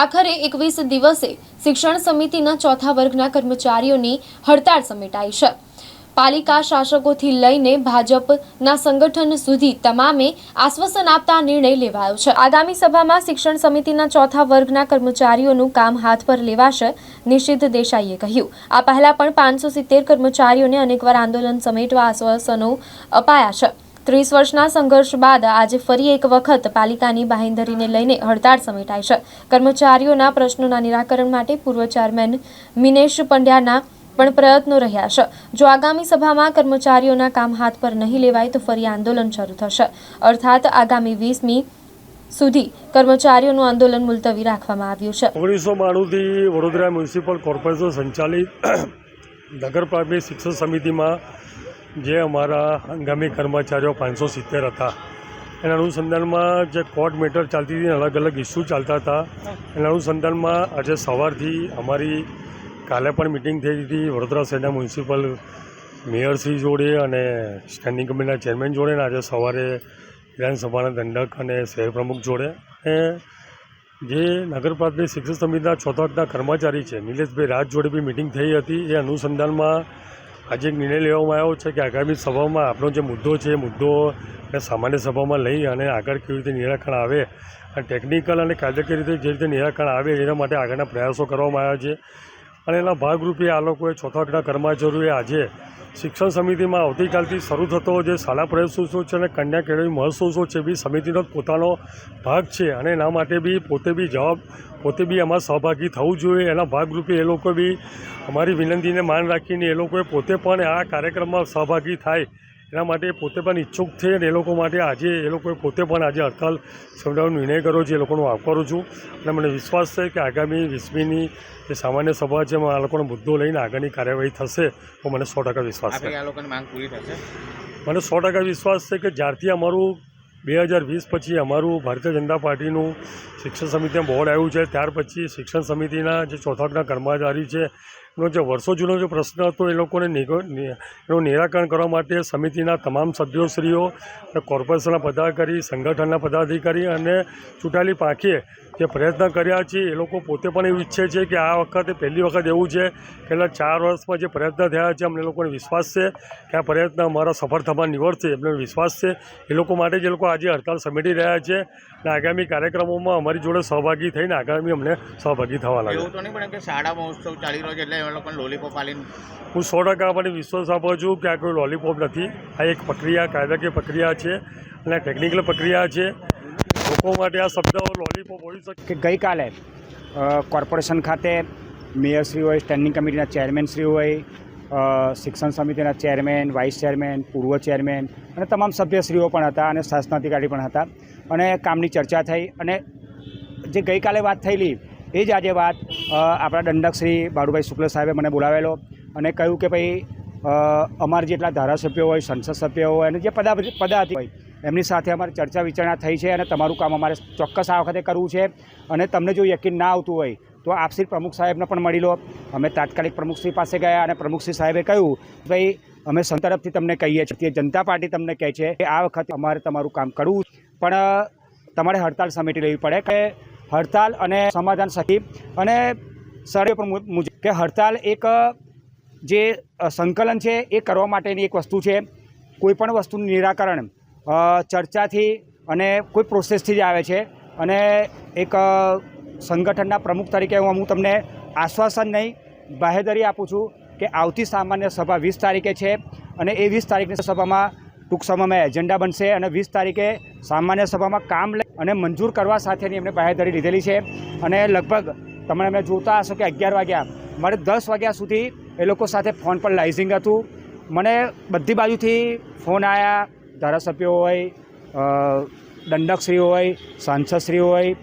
આખરે એકવીસ દિવસે શિક્ષણ સમિતિના ચોથા વર્ગના કર્મચારીઓની હડતાળ સમેટાઈ છે. પાલિકા શાસકોથી લઈને ભાજપના સંગઠન સુધી તમામે આશ્વાસન આપતા નિર્ણય લેવાયો છે. આગામી સભામાં શિક્ષણ સમિતિના ચોથા વર્ગના કર્મચારીઓનું કામ હાથ પર લેવાશે, નિશિત દેસાઈએ કહ્યું. આ પહેલા પણ પાંચસો સિત્તેર કર્મચારીઓને અનેકવાર આંદોલન સમેટવા આશ્વાસનો અપાયા છે. ત્રીસ વર્ષના સંઘર્ષ બાદ આજે ફરી એક વખત પાલિકાની બાહેંધરીને લઈને હડતાળ સમેટાઈ છે. કર્મચારીઓના પ્રશ્નોના નિરાકરણ માટે પૂર્વ ચેરમેન મિનેશ પંડ્યાના પણ પ્રયત્નો રહ્યા છે. જો આગામી સભામાં કર્મચારીઓના કામ હાથ પર નહીં લેવાય તો ફરી આંદોલન શરૂ થશે. અર્થાત આગામી વીસમી સુધી કર્મચારીઓનું આંદોલન મુલતવી રાખવામાં આવ્યું છે. ઓગણીસો બાણુંથી વડોદરા મ્યુનિસિપલ કોર્પોરેશન સંચાલિત નગર પ્રાથમિક શિક્ષણ સમિતિમાં જે અમારા હંગામી કર્મચારીઓ પાંચસો સિત્તેર હતા. એના અનુસંધાનમાં જે કોર્ટ મેટર ચાલતી હતી અલગ અલગ ઇસ્યુ ચાલતા હતા. એના અનુસંધાનમાં આજે સવારથી અમારી કાલે પણ મિટિંગ થઈ હતી. વડોદરા શહેરના મ્યુનિસિપલ મેયરશ્રી જોડે અને સ્ટેન્ડિંગ કમિટીના ચેરમેન જોડે અને આજે સવારે વિધાનસભાના દંડક અને શહેર પ્રમુખ જોડે. અને જે નગરપાલિકા શિક્ષણ સમિતિના ચોથાના કર્મચારી છે, નિલેશભાઈ રાજ જોડે બી મિટિંગ થઈ હતી. એ અનુસંધાનમાં આજે નિર્ણય લેવામાં આવ્યો છે કે આગામી સભામાં આપણો જે મુદ્દો છે, એ મુદ્દો સામાન્ય સભામાં લઈ અને આગળ કેવી રીતે નિરાકરણ આવે અને ટેકનિકલ અને કાયદાકીય રીતે જે રીતે નિરાકરણ આવે એના માટે આગળના પ્રયાસો કરવામાં આવ્યા છે. અને એના ભાગરૂપે આ લોકોએ ચોથા વર્ગના કર્મચારીઓએ આજે શિક્ષણ સમિતિમાં આવતીકાલથી શરૂ થતો જે શાળા પ્રવેશોત્સવ છે અને કન્યા કેળવણી મહોત્સવ છે, બી સમિતિનો પોતાનો ભાગ છે અને એના માટે બી પોતે બી જવાબ, પોતે બી એમાં સહભાગી થવું જોઈએ. એના ભાગરૂપે એ લોકો બી અમારી વિનંતીને માન રાખીને એ લોકોએ પોતે પણ આ કાર્યક્રમમાં સહભાગી થાય એના માટે પોતે પણ ઈચ્છુક છે અને એ લોકો માટે આજે એ લોકોએ પોતે પણ આજે હડતાલ સમજાવવાનો નિર્ણય કર્યો છે એ લોકોનો આવકારું છું. અને મને વિશ્વાસ છે કે આગામી વીસમીની જે સામાન્ય સભા છે એમાં આ લોકોનો મુદ્દો લઈને આગળની કાર્યવાહી થશે તો મને સો ટકા વિશ્વાસ છે. આ લોકોની માંગ પૂરી થશે? મને સો ટકા વિશ્વાસ છે કે જ્યારથી અમારું બે હજાર વીસ પછી અમારું ભારતીય જનતા પાર્ટીનું શિક્ષણ સમિતિમાં બોર્ડ આવ્યું છે ત્યાર પછી શિક્ષણ સમિતિના જે ચોથાકના કર્મચારી છે એનો જે વર્ષો જૂનો જે પ્રશ્ન હતો, એ લોકોને એનું નિરાકરણ કરવા માટે સમિતિના તમામ સભ્યોશ્રીઓ કોર્પોરેશનના પદાધિકારી, સંગઠનના પદાધિકારી અને ચૂંટાયેલી પાંખે જે પ્રયત્ન કર્યા છે એ લોકો પોતે પણ એવું ઈચ્છે છે કે આ વખતે પહેલી વખત એવું છે કે છેલ્લા ચાર વર્ષમાં જે પ્રયત્ન થયા છે અમને લોકોને વિશ્વાસ છે કે આ પ્રયત્ન અમારા સફળ થવા નિવડશે એમને વિશ્વાસ છે. એ લોકો માટે જે લોકો આજે હડતાલ સમેટી રહ્યા છે અને આગામી કાર્યક્રમોમાં અમારી જોડે સહભાગી થઈને આગામી અમને સહભાગી થવા લાગે એવું તો નહીં પણ કે શાળા મહોત્સવ ચાલી રહ્યો છે એટલે એ લોકોને લોલીપોપ આલીને હું સો ટકા મને વિશ્વાસ આપું છું કે આ કોઈ લોલીપોપ નથી. આ એક પ્રક્રિયા કાયદાકીય પ્રક્રિયા છે અને ટેકનિકલ પ્રક્રિયા છે. લોકો માટે આ શબ્દ લોલીપોપ હોઈ શકે. ગઈકાલે કોર્પોરેશન ખાતે મેયરશ્રી હોય સ્ટેન્ડિંગ કમિટીના ચેરમેનશ્રી હોય શિક્ષણ સમિતિના ચેરમેન વાઇસ ચેરમેન પૂર્વ ચેરમેન અને તમામ સભ્યશ્રીઓ પણ હતા અને શાસનાધિકારી પણ હતા. અને કામની ચર્ચા થઈ અને જે ગઈકાલે વાત થયેલી, એ જ આજે વાત આપણા દંડક શ્રી બાળુભાઈ શુક્લ સાહેબે મને બોલાવેલો અને કહ્યું કે ભાઈ અમારા જેટલા ધારાસભ્યો હોય, સંસદ સભ્યો હોય અને જે પદા પદાધિ હોય એમની સાથે અમારે ચર્ચા વિચારણા થઈ છે અને તમારું કામ અમારે ચોક્કસ આ વખતે કરવું છે. અને તમને જો યકીન ના આવતું હોય, તો આપ શ્રી પ્રમુખ સાહેબને પણ મળી લો. અમે તાત્કાલિક પ્રમુખશ્રી પાસે ગયા અને પ્રમુખશ્રી સાહેબે કહ્યું, ભાઈ, અમે સં તરફથી તમને કહીએ છીએ. જનતા પાર્ટી તમને કહે છે કે આ વખતે અમારે તમારું કામ કરવું પણ તમારે હડતાલ સમેટી લેવી પડે કે હડતાલ અને સમાધાન સખી અને સર્વે પણ મુજબ. કે હડતાલ એક જે સંકલન છે એ કરવા માટેની એક વસ્તુ છે. કોઈપણ વસ્તુનું નિરાકરણ ચર્ચાથી અને કોઈ પ્રોસેસથી જ આવે છે. અને એક સંગઠનના પ્રમુખ તરીકે હું હું તમને આશ્વાસન નહીં, બાહેધરી આપું છું કે આવતી સામાન્ય સભા વીસ તારીખે છે અને એ વીસ તારીખની સભામાં ટૂંક સમયમાં એજન્ડા બનશે અને વીસ તારીખે સામાન્ય સભામાં કામ લઈ અને મંજૂર કરવા સાથેની એમને બાહેધરી લીધેલી છે. અને લગભગ તમે અમે જોતા હશો કે અગિયાર વાગ્યા, મારે દસ વાગ્યા સુધી એ લોકો સાથે ફોન પર લાઇઝિંગ હતું. મને બધી બાજુથી ફોન આવ્યા ધારાસભ્યો હોય દંડકશ્રી હોય સાંસદશ્રી હોય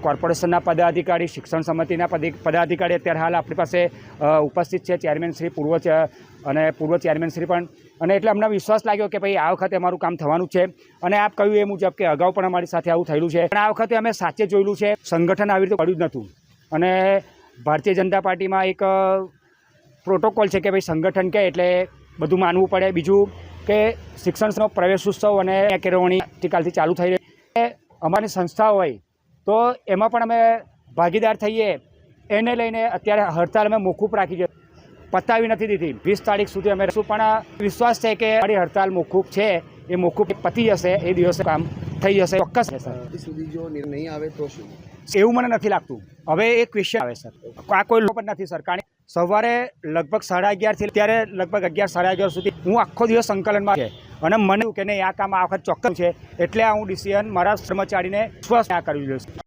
કોર્પોરેશનના પદાધિકારી, શિક્ષણ સમિતિના પદે- પદાધિકારી અત્યારે હાલ આપણી પાસે ઉપસ્થિત છે. ચેરમેન શ્રી, પૂર્વ અને પૂર્વ ચેરમેન શ્રી પણ. અને એટલે અમને વિશ્વાસ લાગ્યો કે ભાઈ આ વખતે અમારું કામ થવાનું છે. અને આપ કહ્યું એ મુજબ કે અગાઉ પણ અમારી સાથે આવું થયેલું છે. પણ આ વખતે અમે સાચે જોયેલું છે. સંગઠન આવી રીતે પડ્યું જ નહોતું. અને ભારતીય જનતા પાર્ટીમાં એક પ્રોટોકોલ છે કે ભાઈ સંગઠન કે એટલે બધું માનવું પડે. બીજું કે શિક્ષણનો પ્રવેશ ઉત્સવ અને કેળવણી આવતીકાલથી ચાલુ થઈ રહી છે. અમારી સંસ્થા હોય તો એમાં પણ અમે ભાગીદાર થઈએ. એને લઈને અત્યારે હડતાલ અમે મોકૂફ રાખી છે. પતાવી નથી દીધી. વીસ તારીખ સુધી અમે રહીશું. પણ વિશ્વાસ છે કે અમારી હડતાલ મોકૂફ છે. એ મોકૂફ પતી જશે. એ દિવસે કામ થઈ જશે. ચોક્કસ. સુધી જો નહીં આવે તો શું? એવું મને નથી લાગતું. હવે એ ક્વેશ્ચન આવે સર. આ કોઈ લોકો પણ નથી સર. કારણ કે સવારે લગભગ સાડા અગિયારથી ત્યારે લગભગ અગિયાર સાડા અગિયાર સુધી હું આખો દિવસ સંકલનમાં છે. અને મને કે નહીં, આ કામ આ વખત ચોક્કસ છે. એટલે આ હું ડિસિઝન મારા કર્મચારીને સ્વસ્થ આ કરી દઉં છું